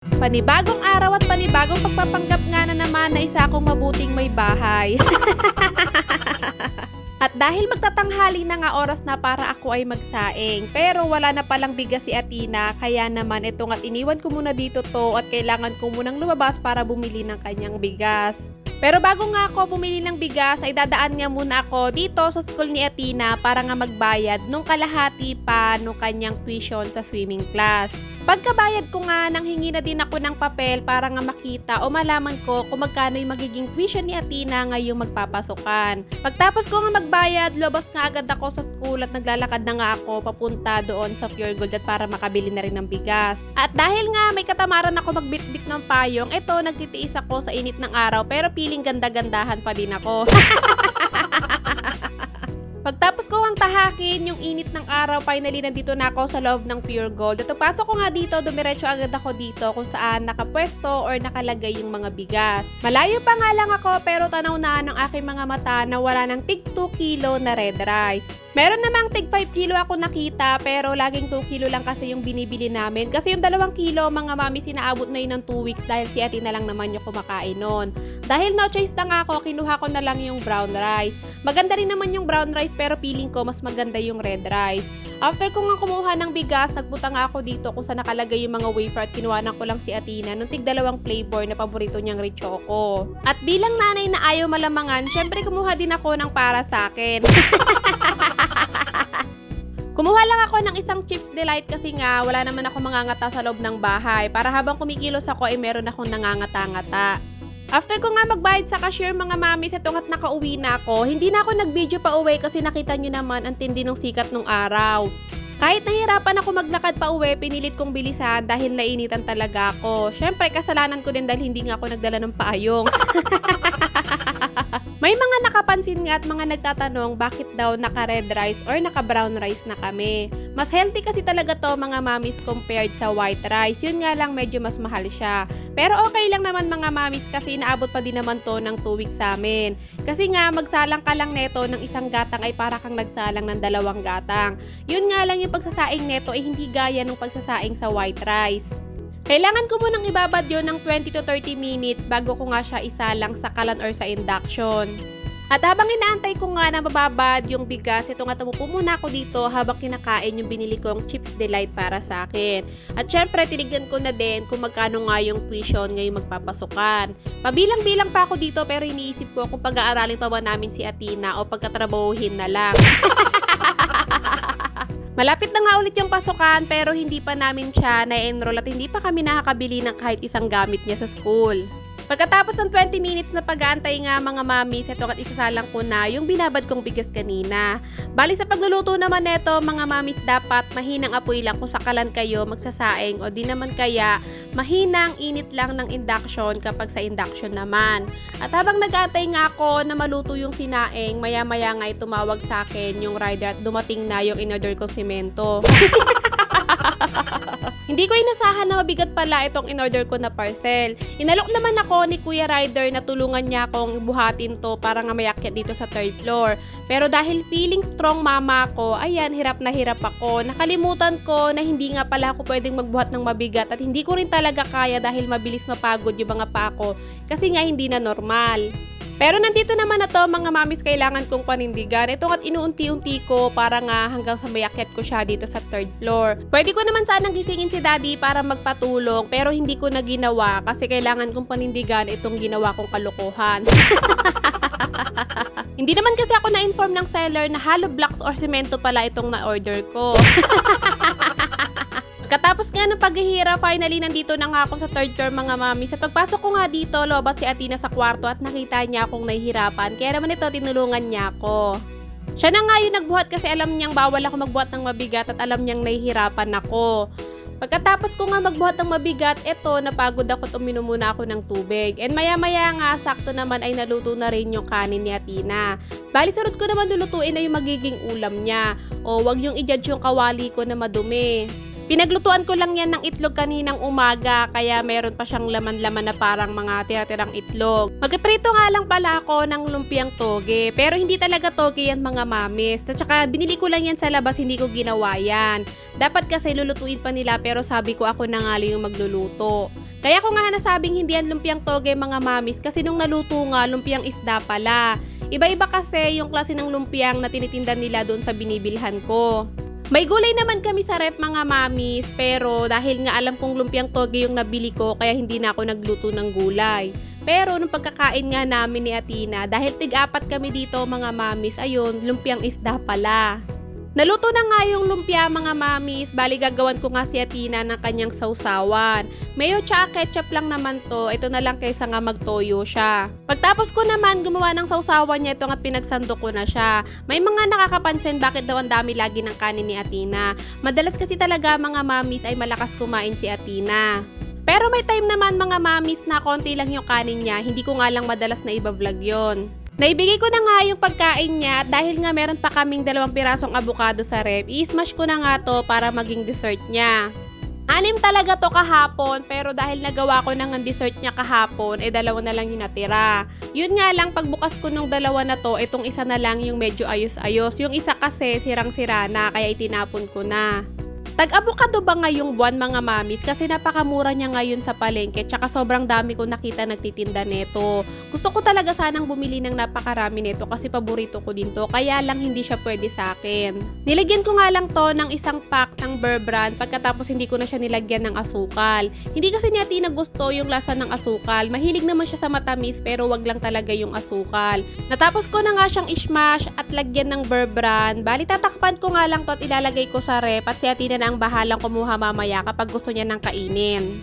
Panibagong araw at panibagong pagpapanggap nga na naman na isa akong mabuting may bahay. At dahil magtatanghali na nga oras na para ako ay magsaing. Pero wala na palang bigas si Atina, kaya naman ito nga iniwan ko muna dito to at kailangan ko munang lumabas para bumili ng kanyang bigas. Pero bago nga ako bumili ng bigas, ay dadaan nga muna ako dito sa school ni Atina para nga magbayad nung kalahati pa nung kanyang tuition sa swimming class. Pagkabayad ko nga, nang hingi na din ako ng papel para nga makita o malaman ko kung magkano yung magiging tuition ni Atina ngayong magpapasukan. Pagtapos ko nga magbayad, lobos nga agad ako sa school at naglalakad na nga ako papunta doon sa Pure Gold at para makabili na rin ng bigas. At dahil nga may katamaran ako magbitbit ng payong, eto nagtitiis ako sa init ng araw pero piling ganda-gandahan pa din ako. Pagtapos ko ang tahakin yung init ng araw, finally nandito na ako sa loob ng Pure Gold. At pasok ko nga dito, dumiretso agad ako dito kung saan nakapwesto or nakalagay yung mga bigas. Malayo pa nga lang ako pero tanaw na ng aking mga mata na wala ng tig 2 kilo na red rice. Meron namang tig 5 kilo ako nakita pero laging 2 kilo lang kasi yung binibili namin. Kasi yung 2 kilo mga mami sinaabot na yun ng 2 weeks dahil si ate na lang naman yung kumakain nun. Dahil no choice na nga ako, kinuha ko na lang yung brown rice. Maganda rin naman yung brown rice pero feeling ko mas maganda yung red rice. After ko nga kumuha ng bigas, nagpunta nga ako dito kung saan nakalagay yung mga wafer at kinuhanan ko lang si Atina nung tig dalawang flavor na paborito niyang Richoco. At bilang nanay na ayaw malamangan, syempre kumuha din ako ng para sa akin. Kumuha lang ako ng isang Chips Delight kasi nga wala naman ako mangangata sa loob ng bahay para habang kumikilos ako ay meron akong nangangata-ngata. After ko nga magbayad sa cashier mga mami sa tungat nakauwi na ako, hindi na ako nag-video pa uwi kasi nakita nyo naman ang tindi ng sikat nung araw. Kahit nahirapan ako maglakad pa uwi, pinilit kong bilisan dahil nainitan talaga ako. Syempre, kasalanan ko din dahil hindi nga ako nagdala ng paayong. May mga nakapansin nga at mga nagtatanong bakit daw naka red rice or naka brown rice na kami. Mas healthy kasi talaga to mga mamis compared sa white rice. Yun nga lang medyo mas mahal siya. Pero okay lang naman mga mamis kasi inaabot pa din naman to ng 2 weeks sa amin. Kasi nga magsalang ka lang neto ng isang gatang ay para kang nagsalang ng dalawang gatang. Yun nga lang yung pagsasaing neto ay hindi gaya ng pagsasaing sa white rice. Kailangan ko munang ibabad yon ng 20 to 30 minutes bago ko nga siya isalang sa kalan or sa induction. At habang inaantay ko nga na mababad yung bigas, ito nga tumupo muna ako dito habang kinakain yung binili kong Chips Delight para sa akin. At syempre, tinignan ko na din kung magkano nga yung tuition ngayong magpapasukan. Pabilang-bilang pa ako dito pero iniisip ko kung pag-aaralin pa ba namin si Atina o pagkatrabahuhin na lang. Malapit na nga ulit yung pasukan pero hindi pa namin siya na-enroll at hindi pa kami nakakabili ng kahit isang gamit niya sa school. Pagkatapos ng 20 minutes na pag-aantay nga mga mami, ito at isasalang ko na yung binabad kong bigas kanina. Bali sa pagluluto naman neto, mga mamis dapat mahinang apoy lang kung sakalan kayo magsasaing o di naman kaya mahinang init lang ng induction kapag sa induction naman. At habang nag-aantay nga ako na maluto yung sinaing, maya-maya nga ay tumawag sa akin yung rider at dumating na yung in-order kong simento. Hindi ko inasahan na mabigat pala itong in-order ko na parcel. Inalok naman ako ni Kuya Rider na tulungan niya akong buhatin to para nga mayakyat dito sa third floor. Pero dahil feeling strong mama ko, ayan, hirap na hirap ako. Nakalimutan ko na hindi nga pala ako pwedeng magbuhat ng mabigat at hindi ko rin talaga kaya dahil mabilis mapagod yung mga pa ko kasi nga hindi na normal. Pero nandito naman na to mga mamis kailangan kong panindigan. Ito at inuunti-unti ko para nga hanggang sa mayakyat ko siya dito sa third floor. Pwede ko naman sanang gisingin si daddy para magpatulong pero hindi ko na ginawa kasi kailangan kong panindigan itong ginawa kong kalokohan. hindi naman kasi ako na-inform ng seller na hollow blocks or semento pala itong na-order ko. Katapos nga ng paghihira, finally nandito na nga ako sa third floor mga mami. Sa pagpasok ko nga dito, lobas si Atina sa kwarto at nakita niya akong nahihirapan. Kaya naman ito, tinulungan niya ako. Siya na nga yung nagbuhat kasi alam niyang bawal ako magbuhat ng mabigat at alam niyang nahihirapan ako. Pagkatapos ko nga magbuhat ng mabigat, eto, napagod ako at uminom muna ako ng tubig. And maya-maya nga, sakto naman ay naluto na rin yung kanin ni Atina. Bali, sarot ko naman lulutuin na yung magiging ulam niya. O, wag yung i-judge yung kawali ko na madumi. Pinaglutuan ko lang yan ng itlog kaninang umaga, kaya meron pa siyang laman-laman na parang mga tira-tirang itlog. Magpiprito nga lang pala ako ng lumpiang toge, pero hindi talaga toge yan mga mamis. At saka binili ko lang yan sa labas, hindi ko ginawa yan. Dapat kasi lulutuin pa nila pero sabi ko ako na nga lang yung magluluto. Kaya ko nga nasabing hindi yan lumpiang toge mga mamis kasi nung naluto nga lumpiang isda pala. Iba-iba kasi yung klase ng lumpiang na tinitinda nila doon sa binibilhan ko. May gulay naman kami sa rep mga mamis, pero dahil nga alam kong lumpiang toge yung nabili ko, kaya hindi na ako nagluto ng gulay. Pero nung pagkakain nga namin ni Atina, dahil tig-apat kami dito mga mamis, ayun, lumpiang isda pala. Naluto na nga yung lumpia mga mamis, bali gagawan ko nga si Atina ng kanyang sausawan. Mayo tsaka ketchup lang naman to, ito na lang kaysa nga magtoyo siya. Pagtapos ko naman gumawa ng sausawan niya ito at pinagsando ko na siya. May mga nakakapansin bakit daw ang dami lagi ng kanin ni Atina. Madalas kasi talaga mga mamis ay malakas kumain si Atina. Pero may time naman mga mamis na konti lang yung kanin niya, hindi ko nga lang madalas na iba-vlog yon. Naibigay ko na nga yung pagkain niya dahil nga meron pa kaming dalawang pirasong abukado sa rep, i-smash ko na nga to para maging dessert niya. Anim talaga to kahapon pero dahil nagawa ko na ng dessert niya kahapon, eh dalawa na lang yung natira. Yun nga lang pagbukas ko nung dalawa na to, itong isa na lang yung medyo ayos-ayos. Yung isa kasi sirang-sira na kaya itinapon ko na. Tag-avocado ba ngayong buwan mga mamis? Kasi napakamura niya ngayon sa palengke tsaka sobrang dami ko nakita nagtitinda neto. Gusto ko talaga sanang bumili ng napakarami neto kasi paborito ko din to. Kaya lang hindi siya pwede sa akin. Nilagyan ko nga lang to ng isang pack ng Burr Brand pagkatapos hindi ko na siya nilagyan ng asukal. Hindi kasi niya Tina gusto yung lasa ng asukal. Mahilig naman siya sa matamis pero wag lang talaga yung asukal. Natapos ko na nga siyang ismash at lagyan ng Burr Brand. Bali tatakpan ko nga lang to at ilalagay ko sa rep at si Atina na ang bahalang kumuha mamaya kapag gusto niya ng kainin.